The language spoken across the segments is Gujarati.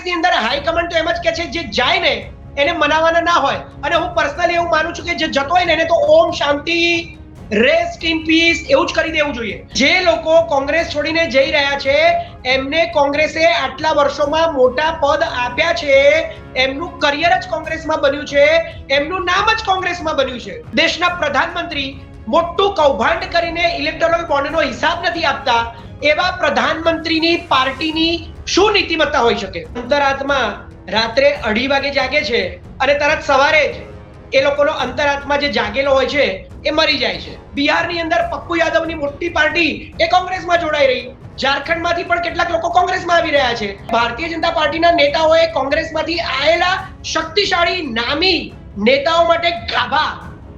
કોંગ્રેસની અંદર હાઈકમાન્ડ તો એમ જ કે છે, જે જાય ને એને મનાવવાના ના હોય. અને હું પર્સનલી એવું માનું છું કે જે જતો હોય ને એને તો ઓમ શાંતિ રેસ્ટ ઇન પીસ એવું જ કરી દેવું જોઈએ. જે લોકો કોંગ્રેસ છોડીને જઈ રહ્યા છે, એમને કોંગ્રેસે આટલા વર્ષોમાં મોટા પદ આપ્યા છે, એમનું કરિયર જ કોંગ્રેસમાં બન્યું છે, એમનું નામ જ કોંગ્રેસમાં બન્યું છે. દેશના પ્રધાનમંત્રી મોટું કૌભાંડ કરીને ઇલેક્ટોરલ બોન્ડનો હિસાબ નથી આપતા, એવા પ્રધાનમંત્રીની પાર્ટીની શું નીતિમત્તા હોઈ શકે? અંતરાત્મા રાત્રે અઢી વાગે જાગે છે અને તરત સવારે જ એ લોકોનો અંતરાત્મા જે જાગેલો હોય છે એ મરી જાય છે. બિહારની અંદર પપ્પુ યાદવની મોટી પાર્ટી એ કોંગ્રેસમાં જોડાઈ રહી. ઝારખંડમાંથી પણ કેટલાક લોકો કોંગ્રેસમાં આવી રહ્યા છે. ભારતીય જનતા પાર્ટીના નેતાઓએ કોંગ્રેસમાંથી આવેલા શક્તિશાળી નામી નેતાઓ માટે ગાભા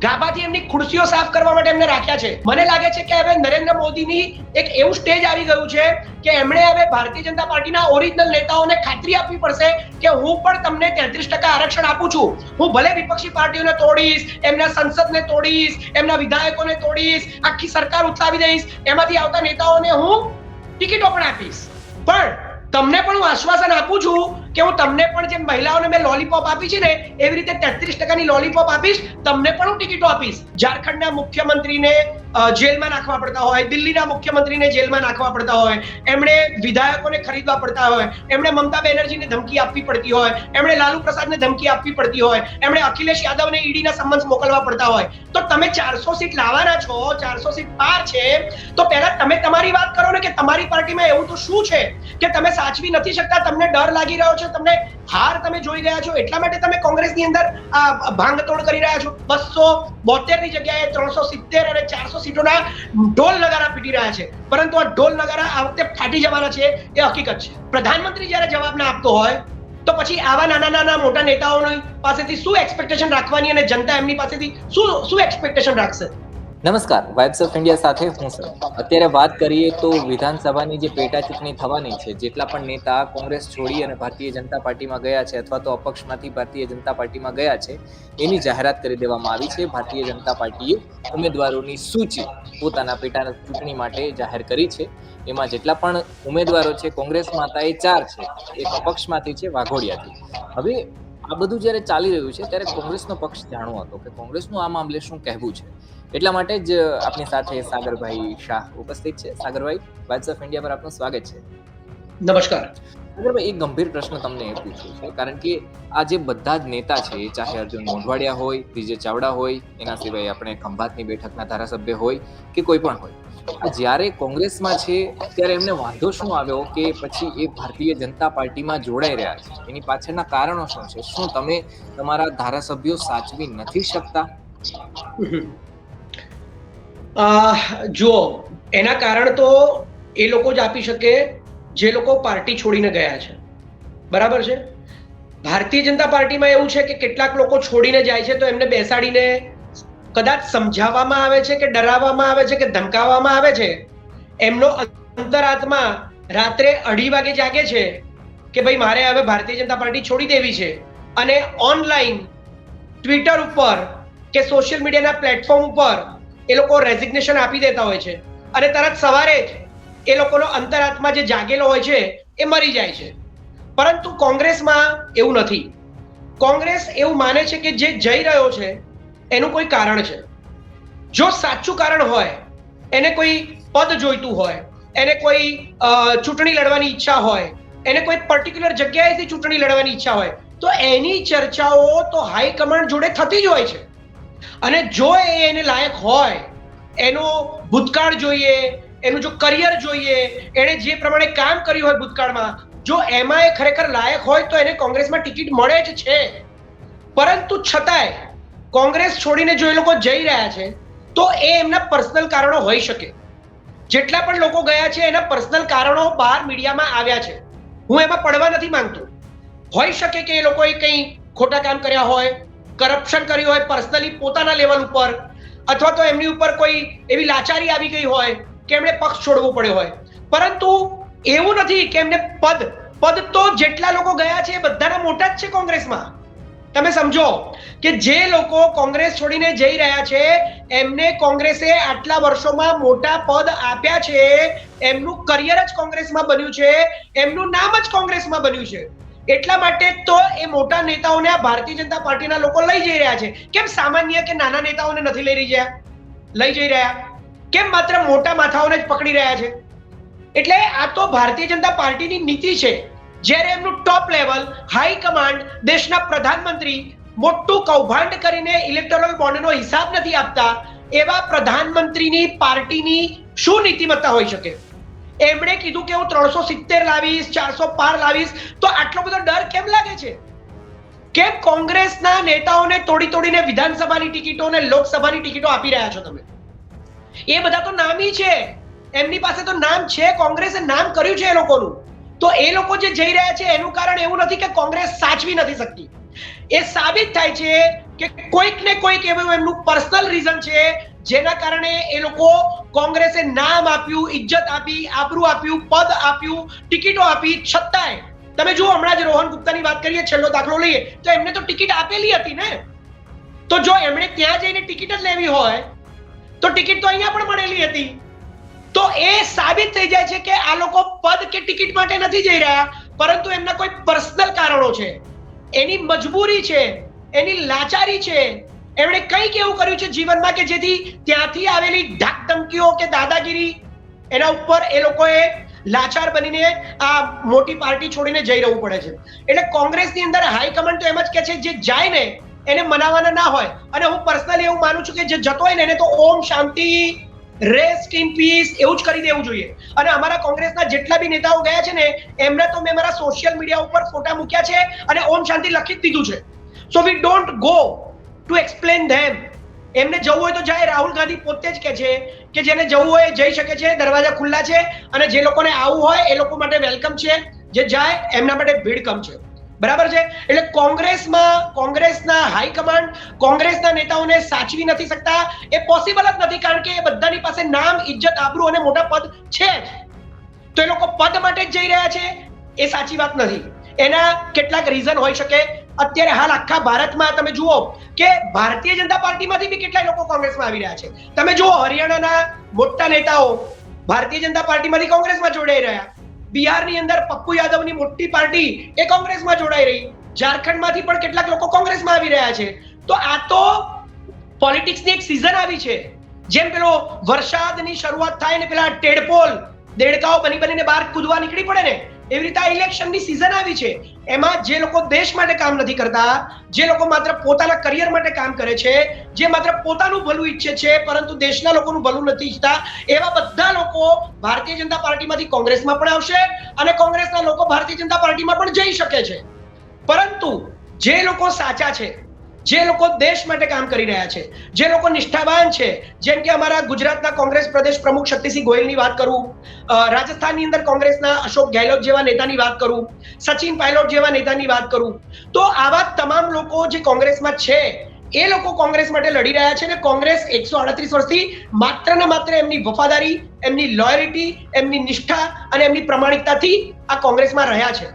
ગાભાથી એમની ખુરશીઓ સાફ કરવા માટે એમને રાખ્યા છે. મને લાગે છે કે હવે નરેન્દ્ર મોદીની એક એવું સ્ટેજ આવી ગયું છે કે એમણે હવે ભારતીય જનતા પાર્ટીના ઓરિજિનલ નેતાઓને ખાતરી આપવી પડશે કે હું પણ તમને તેત્રીસ ટકા આરક્ષણ આપું છું. હું ભલે વિપક્ષી પાર્ટીઓને તોડીશ, એમના સંસદને તોડીશ, એમના વિધાયકોને તોડીશ, આખી સરકાર ઉઠાવી દઈશ, એમાંથી આવતા નેતાઓને હું ટિકિટો પણ આપીશ. પણ તમને પણ હું આશ્વાસન આપું છું કે હું તમને પણ જેમ મહિલાઓને મેં લોલીપોપ આપી છે ને, એવી રીતે તેત્રીસ ટકાની લોલીપોપ આપીશ, તમને પણ હું ટિકિટો આપીશ. ઝારખંડના મુખ્યમંત્રીને જેલમાં નાખવા પડતા હોય, દિલ્હીના મુખ્યમંત્રીને જેલમાં નાખવા પડતા હોય, એમણે વિધાયકોને ખરીદવા પડતા હોય, એમણે મમતા બેનર્જીને ધમકી આપવી પડતી હોય, એમણે લાલુ પ્રસાદને ધમકી આપવી પડતી હોય, એમણે અખિલેશ યાદવને ઈડીના સમન્સ મોકલવા પડતા હોય. તો તમે ચારસો સીટ લાવવાના છો, ચારસો સીટ પાર છે, તો પહેલા તમે તમારી વાત કરો ને કે તમારી પાર્ટીમાં એવું તો શું છે? કે તમે સાચવી નથી શકતા, તમને ડર લાગી રહ્યો છે? તમને હાર તમે જોઈ રહ્યા છો, એટલા માટે તમે કોંગ્રેસની અંદર ભાંગતોડ કરી રહ્યા છો. બસો બોતેરની જગ્યાએ ત્રણસો સિત્તેર અને ચારસો સીટોના ઢોલ નગારા પીટી રહ્યા છે. પરંતુ આ ઢોલ નગારા આ વખતે ફાટી જવાના છે, એ હકીકત છે. પ્રધાનમંત્રી જ્યારે જવાબ ના આપતો હોય, તો પછી આવા નાના નાના મોટા નેતાઓની પાસેથી શું એક્સપેક્ટેશન રાખવાની અને જનતા એમની પાસેથી શું શું એક્સપેક્ટેશન રાખશે? નમસ્કાર વાઇબ્સ ઓફ ઇન્ડિયા સાથે હું સર અત્યારે વાત કરીએ તો વિધાનસભાની જે પેટા ચૂંટણી થવાની છે, જેટલા પણ નેતા કોંગ્રેસ છોડી અને ભારતીય જનતા પાર્ટીમાં ગયા છે અથવા તો અપક્ષમાંથી ભારતીય જનતા પાર્ટીમાં ગયા છે, એની જાહેરાત કરી દેવામાં આવી છે. ભારતીય જનતા પાર્ટીએ ઉમેદવારોની સૂચિ પોતાના પેટા ચૂંટણી માટે જાહેર કરી છે. એમાં જેટલા પણ ઉમેદવારો છે, કોંગ્રેસ માતા એ ચાર છે, એક અપક્ષમાંથી છે, વાઘોડિયાથી. હવે આ બધું જ્યારે ચાલી રહ્યું છે, ત્યારે કોંગ્રેસનો પક્ષ જાણવો હતો કે કોંગ્રેસનું આ મામલે શું કહેવું છે? એટલા માટે જ આપની સાથે સાગરભાઈ શાહ ઉપસ્થિત છે. સાગરભાઈ વાઇબ્સ ઓફ ઇન્ડિયા પર આપનું સ્વાગત છે. નમસ્કાર. સાગરભાઈ એક ગંભીર પ્રશ્ન તમને એ પૂછું છે કારણ કે આ જે બધા જ નેતા છે ચાહે અર્જુન મોઢવાડિયા હોય વિજય ચાવડા હોય એના સિવાય આપણે ખંભાતની બેઠકના ધારાસભ્ય હોય કે કોઈ પણ હોય જ્યારે કોંગ્રેસમાં છે ત્યારે એમને વાંધો શું આવ્યો કે પછી એ ભારતીય જનતા પાર્ટીમાં જોડાઈ રહ્યા છે? એની પાછળના કારણો શું છે? શું તમે તમારા ધારાસભ્યો સાચવી નથી શકતા? જુઓ એના કારણ તો એ લોકો જ આપી શકે જે લોકો પાર્ટી છોડીને ગયા છે. બરાબર છે? ભારતીય જનતા પાર્ટીમાં એવું છે કે કેટલાક લોકો છોડીને જાય છે તો એમને બેસાડીને કદાચ સમજાવવામાં આવે છે કે ડરાવવામાં આવે છે કે ધમકાવવામાં આવે છે, એમનો અંતરાત્મા રાત્રે અઢી વાગે જાગે છે કે ભાઈ મારે હવે ભારતીય જનતા પાર્ટી છોડી દેવી છે. અને ઓનલાઈન ટ્વિટર ઉપર કે સોશિયલ મીડિયાના પ્લેટફોર્મ ઉપર એ લોકો રેઝિગ્નેશન આપી દેતા હોય છે. અને તરત સવારે જ એ લોકોનો અંતરાત્મા જે જાગેલો હોય છે, એ મરી જાય છે. પરંતુ કોંગ્રેસમાં એવું નથી. કોંગ્રેસ એવું માને છે કે જે જઈ રહ્યો છે, એનું કોઈ કારણ છે. જો સાચું કારણ હોય, એને કોઈ પદ જોઈતું હોય, એને કોઈ ચૂંટણી લડવાની ઈચ્છા હોય, એને કોઈ પર્ટિક્યુલર જગ્યાએથી ચૂંટણી લડવાની ઈચ્છા હોય, તો એની ચર્ચાઓ તો હાઈકમાન્ડ જોડે થતી જ હોય છે. અને જો એ એને લાયક હોય, એનો ભૂતકાળ જોઈએ, એનું જો કરિયર જોઈએ, એણે જે પ્રમાણે કામ કર્યું હોય ભૂતકાળમાં, જો એમાં એ ખરેખર લાયક હોય તો એને કોંગ્રેસમાં ટિકિટ મળે જ છે. પરંતુ છતાંય કોંગ્રેસ છોડીને જો એ લોકો જઈ રહ્યા છે, તો એ એમના પર્સનલ કારણો હોઈ શકે. જેટલા પણ લોકો ગયા છે, એના પર્સનલ કારણો બહાર મીડિયામાં આવ્યા છે. હું એમાં પડવા નથી માંગતો. હોઈ શકે કે એ લોકોએ કંઈ ખોટા કામ કર્યા હોય કરપ્શન કર્યું હોય પર્સનલી પોતાના લેવલ ઉપર, અથવા તો એમની ઉપર કોઈ એવી લાચારી આવી ગઈ હોય કે એમણે પક્ષ છોડવો પડ્યો હોય. પરંતુ એવું નથી કે એમને પદ પદ તો જેટલા લોકો ગયા છે એ બધાના મોટા જ છે કોંગ્રેસમાં. તમે સમજો કે જે લોકો કોંગ્રેસ છોડીને જઈ રહ્યા છે, એમને કોંગ્રેસે આટલા વર્ષોમાં મોટા પદ આપ્યા છે, એમનું કરિયર જ કોંગ્રેસમાં બન્યું છે, એમનું નામ જ કોંગ્રેસમાં બન્યું છે. એટલા માટે તો એ મોટા નેતાઓને આ ભારતીય જનતા પાર્ટીના લોકો લઈ જઈ રહ્યા છે. કેમ સામાન્ય કે નાના નેતાઓને નથી લઈ રહી રહ્યા લઈ જઈ રહ્યા? કેમ માત્ર મોટા માથાઓને જ પકડી રહ્યા છે? એટલે આ તો ભારતીય જનતા પાર્ટીની નીતિ છે. જ્યારે એમનું ટોપ લેવલ હાઈ કમાન્ડ દેશના પ્રધાનમંત્રી મોટું કૌભાંડ કરીને ઇલેક્ટોરલ બોન્ડનો હિસાબ નથી આપતા, એવા પ્રધાનમંત્રીની પાર્ટીની શું નીતિમત્તા હોઈ શકે? એમણે કીધું કે હું ત્રણસો સિત્તેર લાવીશ, ચારસો પાર લાવીશ. તો આટલો બધો ડર કેમ લાગે છે? કેમ કોંગ્રેસના નેતાઓને તોડી તોડીને વિધાનસભાની ટિકિટો અને લોકસભાની ટિકિટો આપી રહ્યા છો તમે? એ બધા તો નામી છે. એમની પાસે તો નામ છે. કોંગ્રેસે નામ કર્યું છે એ લોકોનું. તો એ લોકો જે જઈ રહ્યા છે, એનું કારણ એવું નથી કે કોંગ્રેસ સાચવી નથી શકતી. એ સાબિત થાય છે કે કોઈક ને કોઈક એવું એમનું પર્સનલ રીઝન છે જેના કારણે એ લોકો કોંગ્રેસે નામ આપ્યું, ઇજ્જત આપી, આબરૂ આપ્યું, પદ આપ્યું, ટિકિટો આપી, છતાંય. તમે જુઓ, હમણાં જ રોહન ગુપ્તાની વાત કરીએ, છેલ્લો દાખલો લઈએ, તો એમને તો ટિકિટ આપેલી હતી ને? તો જો એમણે ત્યાં જઈને ટિકિટ જ લેવી હોય, તો ટિકિટ તો અહીંયા પણ મળેલી હતી. તો એ સાબિત થઈ જાય છે કે આ લોકો પદ કે ટિકિટ માટે નથી જઈ રહ્યા, પરંતુ એમના કોઈ પર્સનલ કારણો છે. એની મજબૂરી છે, એની લાચારી છે એમણે કંઈક એવું કર્યું છે જીવનમાં કે જેથી ત્યાંથી આવેલી ઢાક ધમકીઓ કે દાદાગીરી એના ઉપર એ લોકોએ લાચાર બનીને આ મોટી પાર્ટી છોડીને જઈ રહેવું પડે છે. એટલે કોંગ્રેસની અંદર હાઈકમાન્ડ તો એમ જ કે છે, જે જાય ને એને મનાવવાના ના હોય. અને હું પર્સનલી એવું માનું છું કે જે જતો હોય ને એને તો ઓમ શાંતિ, રેસ્ટ ઇન પીસ એવું જ કરી દેવું જોઈએ. અને અમારા કોંગ્રેસના જેટલા બી નેતાઓ ગયા છે ને, એમને તો મેં મારા સોશિયલ મીડિયા ઉપર ફોટા મૂક્યા છે અને ઓમ શાંતિ લખી જ દીધું છે. So we don't go to explain them એમને જવું હોય તો જાય, રાહુલ ગાંધી પોતે જ કે છે કે જેને જવું હોય જઈ શકે છે, દરવાજા ખુલ્લા છે અને જે લોકોને આવવું હોય એ લોકો માટે વેલકમ છે, જે જાય એમના માટે ભીડ કમ છે. બરાબર છે? એટલે કોંગ્રેસમાં, કોંગ્રેસના હાઈકમાન્ડ કોંગ્રેસના નેતાઓને સાચવી નથી શકતા, એ પોસિબલ જ નથી કારણ કે એ બધાની પાસે નામ, ઇજ્જત, આબરૂ અને મોટા પદ છે જ. તો એ લોકો પદ માટે જ જઈ રહ્યા છે, એ સાચી વાત નથી. એના કેટલાક રીઝન હોઈ શકે. અત્યારે હાલ આખા ભારતમાં તમે જુઓ કે ભારતીય જનતા પાર્ટીમાંથી બી કેટલાય લોકો કોંગ્રેસમાં આવી રહ્યા છે. તમે જુઓ હરિયાણાના મોટા નેતાઓ ભારતીય જનતા પાર્ટીમાંથી કોંગ્રેસમાં જોડાઈ રહ્યા. બિહારની અંદર પપ્પુ યાદવની મોટી પાર્ટી એ કોંગ્રેસમાં જોડાઈ રહી. ઝારખંડમાંથી પણ કેટલાક લોકો કોંગ્રેસમાં આવી રહ્યા છે. તો આ તો પોલિટિક્સની એક સિઝન આવી છે. જેમ પેલો વરસાદની શરૂઆત થાય ને પેલા ટેડપોલ, દેડકાઓ બની બનીને બહાર કૂદવા નીકળી પડે ને એવી રીતે આ ઇલેક્શનની સિઝન આવી છે. એમાં જે લોકો દેશ માટે કામ નથી કરતા, જે લોકો માત્ર પોતાના કરિયર માટે કામ કરે છે, જે માત્ર પોતાનું ભલું ઈચ્છે છે, પરંતુ દેશના લોકોનું ભલું નથી ઈચ્છતા, એવા બધા લોકો ભારતીય જનતા પાર્ટીમાંથી કોંગ્રેસમાં પણ આવશે અને કોંગ્રેસના લોકો ભારતીય જનતા પાર્ટીમાં પણ જઈ શકે છે. પરંતુ જે લોકો સાચા છે જે લોકો દેશ માટે કામ કરી રહ્યા છે, જે લોકો નિષ્ઠાવાન છે, જેમ કે અમારા ગુજરાતના કોંગ્રેસ પ્રદેશ પ્રમુખ શક્તિસિંહ ગોયલની વાત કરું રાજસ્થાનની અંદર કોંગ્રેસના અશોક ગેહલોત જેવા નેતાની વાત કરું, સચિન પાયલોટ જેવા નેતાની વાત કરું, તો આવા તમામ લોકો જે કોંગ્રેસમાં છે, એ લોકો કોંગ્રેસ માટે લડી રહ્યા છે અને કોંગ્રેસ એકસો આડત્રીસ વર્ષથી માત્ર ને માત્ર એમની વફાદારી, એમની લોયરિટી એમની નિષ્ઠા અને એમની પ્રમાણિકતાથી આ કોંગ્રેસમાં રહ્યા છે.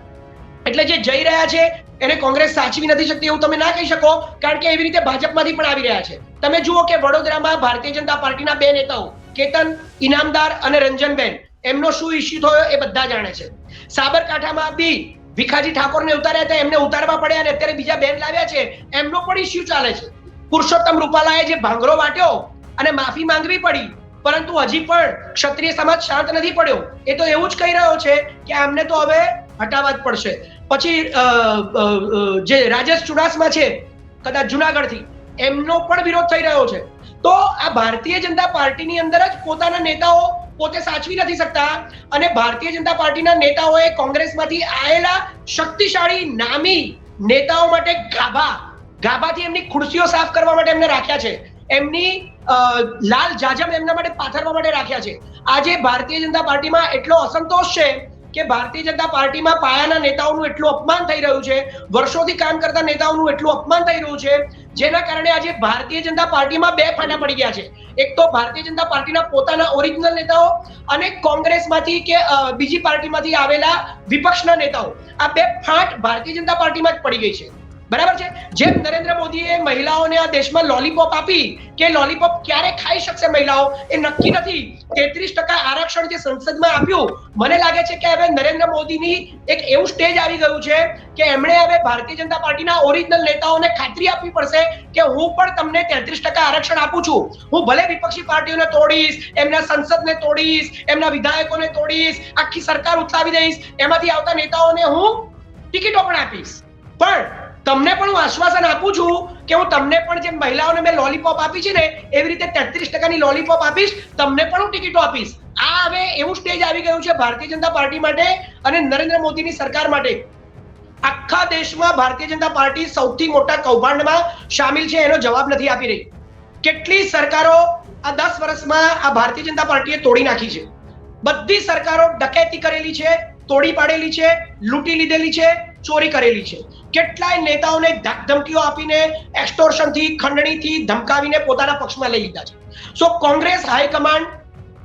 એટલે જે જઈ રહ્યા છે એને કોંગ્રેસ સાચવી નથી શકતી એવું તમે ના કહી શકો, કારણ કે એવી રીતે ભાજપમાંથી પણ આવી રહ્યા છે. તમે જુઓ કે વડોદરામાં ભારતીય જનતા પાર્ટીના બે નેતાઓ, કેતન ઇનામદાર અને રંજનબેન, એમનો શું ઇસ્યુ થયો એ બધા જાણે છે. સાબરકાંઠામાં બી ભીખાજી ઠાકોરને ઉતાર્યા હતા, એમને ઉતારવા પડ્યા અને અત્યારે બીજા બેન લાવ્યા છે, એમનો પણ ઇસ્યુ ચાલે છે. પુરુષોત્તમ રૂપાલાએ જે ભાંગરો વાટ્યો અને માફી માંગવી પડી, પરંતુ હજી પણ ક્ષત્રિય સમાજ શાંત નથી પડ્યો. એ તો એવું જ કહી રહ્યો છે કે આમને તો હવે હટાવવા જ પડશે. પછી જે રાજેશ ચુડાસમા છે, કદાચ જુનાગઢથી, એમનો પણ વિરોધ થઈ રહ્યો છે. તો આ ભારતીય જનતા પાર્ટીની અંદર જ પોતાના નેતાઓ પોતે સાચવી નથી શકતા અને ભારતીય જનતા પાર્ટીના નેતાઓએ કોંગ્રેસમાંથી આયેલા શક્તિશાળી નામી નેતાઓ માટે ગાભા, ગાભાથી એમની ખુરશીઓ સાફ કરવા માટે એમને રાખ્યા છે. એમની લાલ જાજમ એમના માટે પાથરવા માટે રાખ્યા છે. આજે ભારતીય જનતા પાર્ટીમાં એટલો અસંતોષ છે કે ભારતીય જનતા પાર્ટીમાં પાયાના નેતાઓનું એટલું અપમાન થઈ રહ્યું છે, વર્ષોથી કામ કરતા નેતાઓનું એટલું અપમાન થઈ રહ્યું છે, જેના કારણે આજે ભારતીય જનતા પાર્ટીમાં બે ફાટા પડી ગયા છે. એક તો ભારતીય જનતા પાર્ટીના પોતાના ઓરિજિનલ નેતાઓ અને કોંગ્રેસમાંથી કે બીજી પાર્ટીમાંથી આવેલા વિપક્ષના નેતાઓ. આ બે ફાટ ભારતીય જનતા પાર્ટીમાં જ પડી ગઈ છે. બરાબર છે? જેમ નરેન્દ્ર મોદીએ મહિલાઓને આ દેશમાં લોલીપોપ આપી કે લોલીપોપ ક્યારે ખાઈ શકશે મહિલાઓ? એ નક્કી નથી. તેત્રીસ ટકા આરક્ષણ જે સંસદમાં આપ્યું, મને લાગે છે કે હવે નરેન્દ્ર મોદીની એક એવું સ્ટેજ આવી ગયું છે કે એમણે હવે ભારતીય જનતા પાર્ટીના ઓરિજિનલ નેતાઓને ખાતરી આપવી પડશે કે હું પણ તમને તેત્રીસ ટકા આરક્ષણ આપું છું. હું ભલે વિપક્ષી પાર્ટીઓને તોડીશ, એમના સંસદને તોડીશ, એમના વિધાયકોને તોડીશ, આખી સરકાર ઉથલાવી દઈશ, એમાંથી આવતા નેતાઓને હું ટિકિટો પણ આપીશ. પણ તમને પણ હું આશ્વાસન આપું છું કે હું તમને પણ જે મહિલાઓને મેં લોલીપોપ આપી છે ને, એવી રીતે તેત્રીસ ટકાની લોલીપોપ આપીશ, તમને પણ હું ટિકિટો આપીશ. આ હવે એવું સ્ટેજ આવી ગયું છે ભારતીય જનતા પાર્ટી માટે અને નરેન્દ્ર મોદીની સરકાર માટે. આખા દેશમાં ભારતીય જનતા પાર્ટી સૌથી મોટા કૌભાંડમાં સામેલ છે, એનો જવાબ નથી આપી રહી. કેટલી સરકારો આ દસ વર્ષમાં આ ભારતીય જનતા પાર્ટીએ તોડી નાખી છે? બધી સરકારો ડકેતી કરેલી છે, તોડી પાડેલી છે, લૂંટી લીધેલી છે ચોરી કરેલી છે. કેટલાય નેતાઓને ધમકીઓ આપીને extortion થી ખંડણીથી ધમકાવીને પોતાના પક્ષમાં લઈ લીધા છે. સો કોંગ્રેસ હાઈકમાન્ડ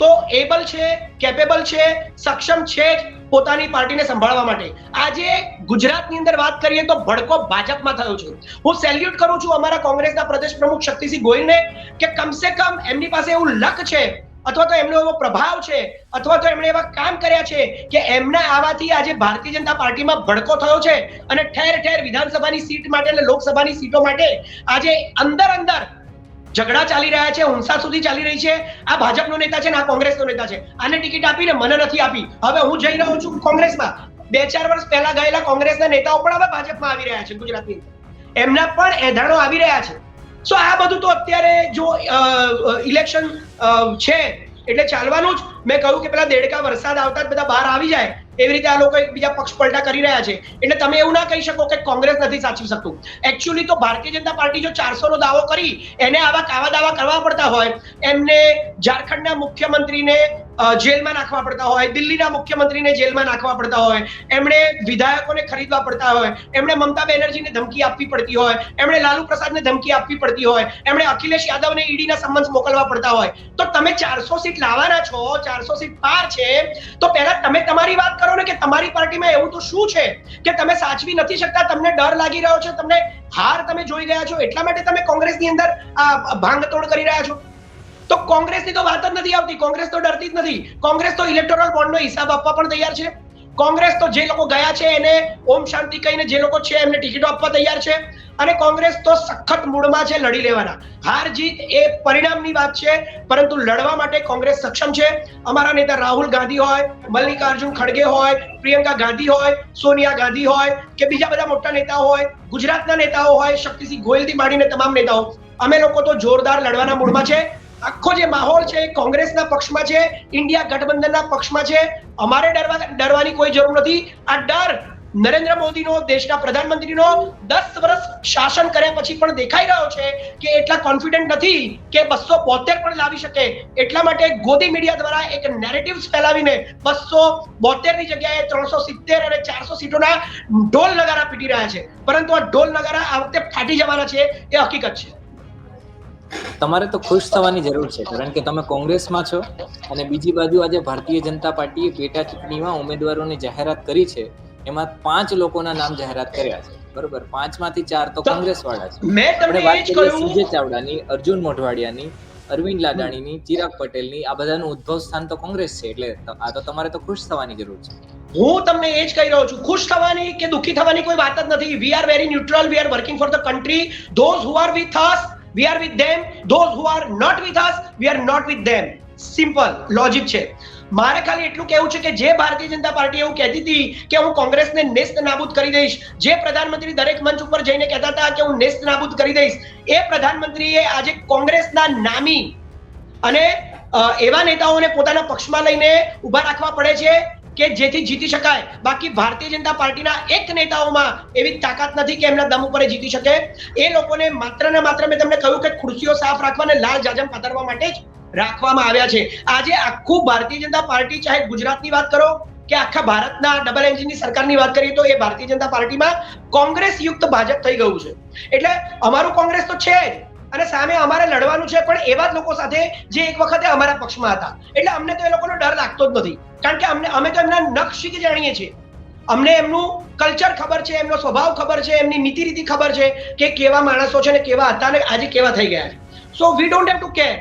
તો એબલ છે, કેપેબલ છે, સક્ષમ છે જ પોતાની પાર્ટીને સંભાળવા માટે. આજે ગુજરાતની અંદર વાત કરીએ તો ભડકો ભાજપમાં થયો છે. હું સેલ્યુટ કરું છું અમારા કોંગ્રેસના પ્રદેશ પ્રમુખ શક્તિસિંહ ગોહિલને કે કમસે કમ એમની પાસે એવું લક છે અથવા તો એમનો એવો પ્રભાવ છે, અથવા તો એમણે એવા કામ કર્યા છે કે એમના આવાથી આજે ભારતીય જનતા પાર્ટીમાં ભડકો થયો છે અને ઠેર ઠેર વિધાનસભાની સીટ માટે અને લોકસભાની સીટો માટે આજે અંદર અંદર ઝઘડા ચાલી રહ્યા છે, હુંસા સુધી ચાલી રહી છે. આ ભાજપનો નેતા છે ને આ કોંગ્રેસનો નેતા છે. આને ટિકિટ આપીને મને નથી આપી. હવે હું જઈ રહ્યો છું કોંગ્રેસમાં. બે ચાર વર્ષ પહેલા ગયેલા કોંગ્રેસના નેતાઓ પણ હવે ભાજપમાં આવી રહ્યા છે ગુજરાતની એમના પણ એધાણો આવી રહ્યા છે. સો આ બધું તો અત્યારે જો ઇલેક્શન છે, એટલે ચાલવાનું જ. મેં કહ્યું કે પેલા દેડકા વરસાદ આવતા જ બધા બહાર આવી જાય. એવી રીતે આ લોકો એકબીજા પક્ષ પલટા કરી રહ્યા છે. એટલે તમે એવું ના કહી શકો કે કોંગ્રેસ નથી સાચવી શકતું. એકચ્યુઅલી તો ભારતીય જનતા પાર્ટી જો ચારસો નો દાવો કરી, એને આવા કાવા દાવા કરવા પડતા હોય, એમને ઝારખંડના મુખ્યમંત્રીને જેલમાં નાખવા પડતા હોય, દિલ્હીના મુખ્યમંત્રીને જેલમાં નાખવા પડતા હોય, એમણે વિધાયકોને ખરીદવા પડતા હોય, એમણે મમતા બેનર્જીને ધમકી આપવી પડતી હોય, એમણે લાલુ પ્રસાદને ધમકી આપવી પડતી હોય, એમણે અખિલેશ યાદવને ઈડીના સમન્સ મોકલવા પડતા હોય. તો તમે ચારસો સીટ લાવવાના છો, ચારસો સીટ પાર છે, તો પહેલા તમે તમારી વાત કરો ને કે તમારી પાર્ટીમાં એવું તો શું છે? કે તમે સાચવી નથી શકતા, તમને ડર લાગી રહ્યો છે, તમને હાર તમે જોઈ ગયા છો, એટલા માટે તમે કોંગ્રેસની અંદર ભાંગતોડ કરી રહ્યા છો. તો કોંગ્રેસની તો વાત જ નથી આવતી. કોંગ્રેસ તો ડરતી જ નથી. કોંગ્રેસ તો ઇલેક્ટોરલ બોન્ડનો હિસાબ આપવા પણ તૈયાર છે. કોંગ્રેસ તો જે લોકો ગયા છે એને ઓમ શાંતિ કહીને જે લોકો છે એમને ટિકિટો આપવા તૈયાર છે. અને કોંગ્રેસ તો સખત મૂડમાં છે લડી લેવાના. હાર જીત એ પરિણામની વાત છે, પરંતુ લડવા માટે કોંગ્રેસ સક્ષમ છે. અમારા નેતા રાહુલ ગાંધી હોય, મલ્લિકાર્જુન ખડગે હોય, પ્રિયંકા ગાંધી હોય, સોનિયા ગાંધી હોય કે બીજા બધા મોટા નેતાઓ હોય, ગુજરાતના નેતાઓ હોય, શક્તિસિંહ ગોયલથી માંડીને તમામ નેતાઓ. અમે લોકો તો જોરદાર લડવાના મૂડમાં છે. આખો જે માહોલ છે એ કોંગ્રેસના પક્ષમાં છે, ઇન્ડિયા ગઠબંધનના પક્ષમાં છે. અમારે ડરવા, ડરવાની કોઈ જરૂર નથી. આ ડર નરેન્દ્ર મોદીનો, દેશના પ્રધાનમંત્રીનો દસ વર્ષ શાસન કર્યા પછી પણ દેખાઈ રહ્યો છે કે એટલા કોન્ફિડન્ટ નથી કે બસો બોતેર પણ લાવી શકે. એટલા માટે ગોદી મીડિયા દ્વારા એક નેરેટિવ્સ ફેલાવીને બસો બોતેરની જગ્યાએ ત્રણસો સિત્તેર અને ચારસો સીટોના ઢોલ નગારા પીટી રહ્યા છે. પરંતુ આ ઢોલ નગારા આ વખતે ફાટી જવાના છે એ હકીકત છે. તમારે તો ખુશ થવાની જરૂર છે કારણ કે તમે કોંગ્રેસમાં છો અને બીજી બાજુ આજે ભારતીય જનતા પાર્ટીએ પેટા ચૂંટણીમાં ઉમેદવારોની જાહેરાત કરી છે એમાં પાંચ લોકોના નામ જાહેરાત કર્યા છે. બરોબર પાંચમાંથી ચાર તો કોંગ્રેસ વાળા છે. મેં તમને વાત કરીએ કહ્યું. ચાવડાની અર્જુન મોઢવાડિયાની અરવિંદ લાડાણીની ચિરાગ પટેલની આ બધાનું ઉદ્ભવ સ્થાન તો કોંગ્રેસ છે એટલે આ તો તમારે તો ખુશ થવાની જરૂર છે. હું તમને એ જ કહી રહ્યો છું ખુશ થવાની કે દુઃખી થવાની કોઈ વાત જ નથી. We are very neutral we are working for the country those who are with us we are with them those who are not with us we are not with them simple logic છે. મારે ખાલી એટલું કહેવું છે કે જે ભારતીય જનતા પાર્ટી એવું કહેતી હતી કે હું કોંગ્રેસને નેસ્ત નાબૂદ કરી દઈશ, જે પ્રધાનમંત્રી દરેક મંચ ઉપર જઈને કહેતા હતા કે હું નેસ્ત નાબૂદ કરી દઈશ, એ પ્રધાનમંત્રીએ આજે કોંગ્રેસના નામી અને એવા નેતાઓને પોતાના પક્ષમાં લઈને ઊભા રાખવા પડે છે કે જેથી જીતી શકાય. બાકી ભારતીય જનતા પાર્ટીના એક નેતાઓમાં એવી તાકાત નથી કે એમના દમ ઉપર જીતી શકે. એ લોકોને માત્ર ને માત્ર મેં તમને કહ્યું કે ખુરશીઓ સાફ રાખવા અને લાલ જાજમ પાથરવા માટે જ રાખવામાં આવ્યા છે. આજે આખું ભારતીય જનતા પાર્ટી, ચાહે ગુજરાતની વાત કરો કે આખા ભારતના ડબલ એન્જિનની સરકારની વાત કરીએ તો એ ભારતીય જનતા પાર્ટીમાં કોંગ્રેસ યુક્ત ભાજપ થઈ ગયું છે. એટલે અમારું કોંગ્રેસ તો છે જ અને સામે અમારે લડવાનું છે, પણ એવા જ લોકો સાથે જે એક વખતે અમારા પક્ષમાં હતા. એટલે અમને તો એ લોકોનો ડર લાગતો જ નથી. કારણ કે અમને અમે તો એમના નખ શીખી જાણીએ છીએ. અમને એમનું કલ્ચર ખબર છે, એમનો સ્વભાવ ખબર છે, એમની નીતિ રીતિ ખબર છે કે કેવા માણસો છે ને કેવા હતા ને આજે કેવા થઈ ગયા છે. So we don't have to care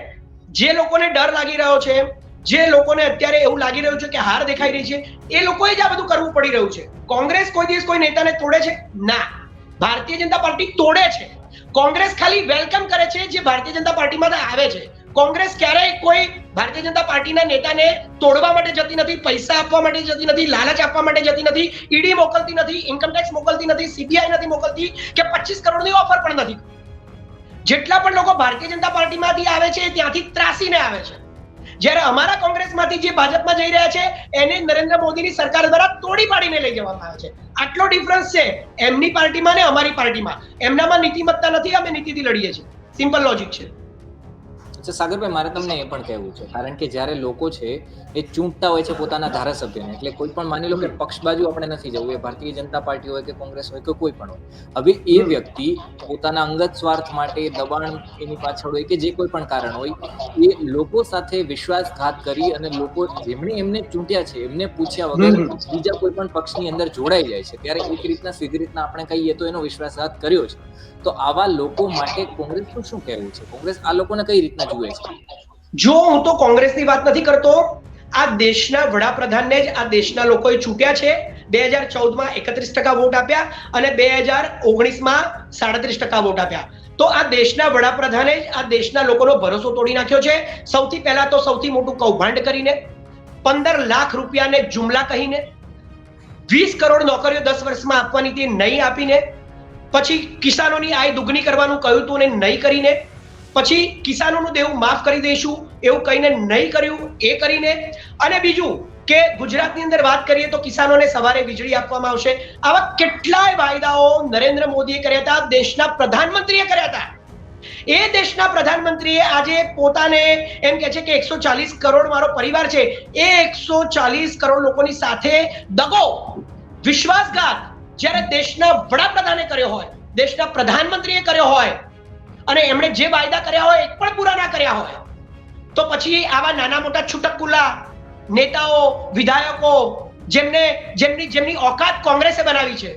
જે લોકોને ડર લાગી રહ્યો છે, જે લોકોને અત્યારે એવું લાગી રહ્યું છે કે હાર દેખાઈ રહી છે, એ લોકોએ જ આ બધું કરવું પડી રહ્યું છે. કોંગ્રેસ કોઈ દિવસ કોઈ નેતાને તોડે છે? ના. ભારતીય જનતા પાર્ટી તોડે છે. કોંગ્રેસ ખાલી વેલકમ કરે છે જે ભારતીય જનતા પાર્ટીમાં આવે છે. કોંગ્રેસ ક્યારેય કોઈ ભારતીય જનતા પાર્ટીના નેતાને તોડવા માટે જતી નથી, પૈસા આપવા માટે જતી નથી, લાલચ આપવા માટે જતી નથી, ઈડી મોકલતી નથી ઇન્કમટેક્સ મોકલતી નથી સીબીઆઈ નથી મોકલતી કે પચીસ કરોડની ઓફર પણ નથી. જેટલા પણ લોકો ભારતીય જનતા પાર્ટીમાંથી આવે છે, ત્યાંથી ત્રાસીને આવે છે. જ્યારે અમારા કોંગ્રેસમાંથી જે ભાજપમાં જઈ રહ્યા છે, એને નરેન્દ્ર મોદીની સરકાર દ્વારા તોડી પાડીને લઈ જવામાં આવે છે. આટલો ડિફરન્સ છે એમની પાર્ટીમાં ને અમારી પાર્ટીમાં. એમનામાં નીતિમત્તા નથી, અમે નીતિથી લડીએ છીએ. સિમ્પલ લોજિક છે. અચ્છા સાગરભાઈ મારે તમને એ પણ કહેવું છે. કારણ કે જ્યારે લોકો છે એ ચૂંટતા હોય છે પોતાના ધારાસભ્યને એટલે કોઈ પણ માની લો કે પક્ષ બાજુ આપણે નથી જવું એ ભારતીય જનતા પાર્ટી હોય કે કોંગ્રેસ હોય કે કોઈ પણ હોય. હવે એ વ્યક્તિ પોતાના અંગત સ્વાર્થ માટે દબાણ એની પાછળ હોય કે જે કોઈ પણ કારણ હોય એ લોકો સાથે વિશ્વાસઘાત કરી અને લોકો જેમણે એમને ચૂંટ્યા છે એમને પૂછ્યા વગર બીજા કોઈ પણ પક્ષની અંદર જોડાઈ જાય છે. ત્યારે એક રીતના સીધી રીતના આપણે કહીએ તો એનો વિશ્વાસઘાત કર્યો છે. તો આવા લોકો માટે કોંગ્રેસનું શું કહેવું છે? કોંગ્રેસ આ લોકોને કઈ રીતના જુએ છે જો હું તો કોંગ્રેસની વાત નથી કરતો, આ દેશના વડાપ્રધાનને જ આ દેશના લોકોએ ચૂંટ્યા છે. બે હજાર ચૌદમાં એકત્રીસ ટકા વોટ આપ્યા અને બે હજાર ઓગણીસમાં સાડત્રીસ ટકા વોટ આપ્યા. તો આ દેશના વડાપ્રધાને જ આ દેશના લોકોનો ભરોસો તોડી નાખ્યો છે. સૌથી પહેલા તો સૌથી મોટું કૌભાંડ કરીને, પંદર લાખ રૂપિયાને જુમલા કહીને, વીસ કરોડ નોકરીઓ દસ વર્ષમાં આપવાની તે નહીં આપીને, પછી કિસાનોની આય દુગની કરવાનું કહ્યું હતું ને નહીં કરીને પછી કિસાનોનું દેવું માફ કરી દઈશું, એવું કહીને નહીં કર્યું, એ કરીને. અને બીજું કે ગુજરાતની અંદર વાત કરીએ તો કિસાનોને સવારે વીજળી આપવામાં આવશે. આવા કેટલાય વાયદાઓ નરેન્દ્ર મોદીએ કર્યા હતા, દેશના પ્રધાનમંત્રીએ કર્યા હતા. એ દેશના પ્રધાનમંત્રીએ આજે પોતાને એમ કે છે કે એકસો ચાલીસ કરોડ મારો પરિવાર છે, એ એકસો ચાલીસ કરોડ લોકોની સાથે દગો. વિશ્વાસઘાત જ્યારે દેશના વડાપ્રધાને કર્યો હોય, દેશના પ્રધાનમંત્રીએ કર્યો હોય અને એમણે જે વાયદા કર્યા હોય એક પણ પૂરા ના કર્યા હોય. તો પછી આવા નાના મોટા છૂટકુલા નેતાઓ, વિધાયકો, જેમને, જેમની જેમની ઓકાત કોંગ્રેસે બનાવી છે,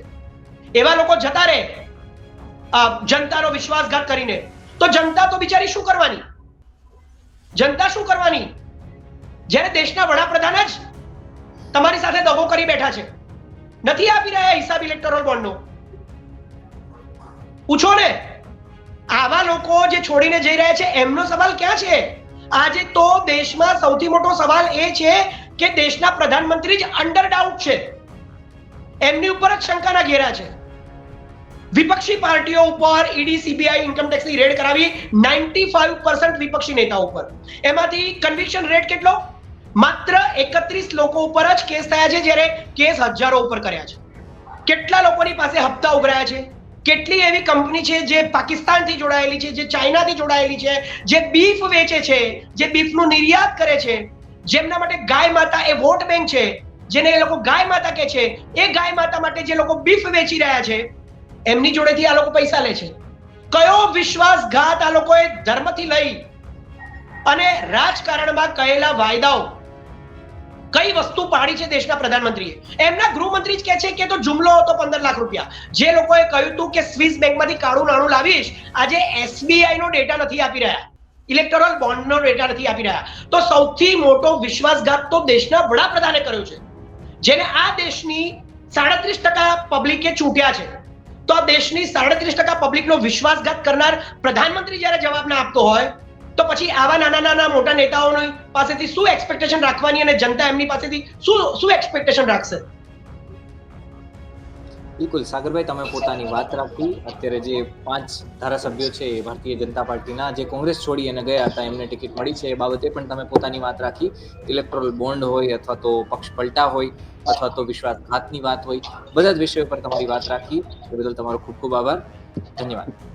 એવા લોકો જતા રહે જનતાનો વિશ્વાસઘાત કરીને. તો જનતા તો બિચારી શું કરવાની? જનતા શું કરવાની? જ્યારે દેશના વડાપ્રધાન જ તમારી સાથે દગો કરી બેઠા છે. નથી આપી રહ્યા હિસાબ ઇલેક્ટોરલ બોન્ડનો પૂછો ને. આવા લોકો જે છોડીને જઈ રહ્યા છે, એમનો સવાલ ક્યાં છે? આજે તો દેશમાં સૌથી મોટો સવાલ એ છે કે દેશના પ્રધાનમંત્રી જ અંડર ડાઉટ છે. એમની ઉપર જ શંકાના ઘેરા છે. વિપક્ષી પાર્ટીઓ ઉપર ઈડી, સીબીઆઈ ઇન્કમટેક્સની રેડ કરાવી 95% વિપક્ષી નેતાઓ ઉપર. એમાંથી કન્વિક્શન રેટ કેટલો? માત્ર એકત્રીસ લોકો ઉપર જ કેસ થયા છે, જ્યારે કેસ હજારો ઉપર કર્યા છે. કેટલા લોકોની પાસે હપ્તા ઉભરાયા છે? કેટલી એવી કંપની છે જે પાકિસ્તાનથી જોડાયેલી છે, જે ચાઇનાથી જોડાયેલી છે, જે બીફ વેચે છે, જે બીફનું નિર્યાત કરે છે, જેમના માટે ગાય માતા એ વોટ બેંક છે, જેને એ લોકો ગાય માતા કે છે, એ ગાય માતા માટે જે લોકો બીફ વેચી રહ્યા છે, એમની જોડેથી આ લોકો પૈસા લે છે. કયો વિશ્વાસઘાત આ લોકોએ ધર્મથી લઈ અને રાજકારણમાં કહેલા વાયદાઓ કઈ વસ્તુ પાડી છે દેશના પ્રધાનમંત્રીએ? એમના ગૃહમંત્રી જ કહે છે કે તો જુમલો હતો પંદર લાખ રૂપિયા. જે લોકોએ કહ્યું હતું કે સ્વિસ બેંકમાંથી કાળું નાણું લાવીશ, આજે એસબીઆઈ નો ડેટા નથી આપી રહ્યા. ઇલેક્ટોરલ બોન્ડનો ડેટા નથી આપી રહ્યા. તો સૌથી મોટો વિશ્વાસઘાત તો દેશના વડાપ્રધાને કર્યો છે. જેને આ દેશની સાડત્રીસ ટકા પબ્લિકે ચૂંટ્યા છે. તો દેશની સાડત્રીસ ટકા પબ્લિકનો વિશ્વાસઘાત કરનાર પ્રધાનમંત્રી જ્યારે જવાબ ના આપતો હોય પછી આવા નાના નાના મોટા નેતાઓની પાસેથી શું એક્સપેક્ટેશન રાખવાની અને જનતા એમની પાસેથી શું શું એક્સપેક્ટેશન રાખશે? બિલકુલ, સાગરભાઈ, તમે પોતાની વાત રાખી. અત્યારે જે પાંચ ધારાસભ્યો છે ભારતીય જનતા પાર્ટીના, જે કોંગ્રેસ છોડી અને ગયા હતા, એમને ટિકિટ મળી છે એ બાબતે પણ તમે પોતાની વાત રાખી. ઇલેક્ટ્રોલ બોન્ડ હોય અથવા તો પક્ષ પલટા હોય અથવા તો વિશ્વાસઘાતની વાત હોય, બધા જ વિષયો પર તમારી વાત રાખી. એ બદલ તમારો ખૂબ ખૂબ આભાર. ધન્યવાદ.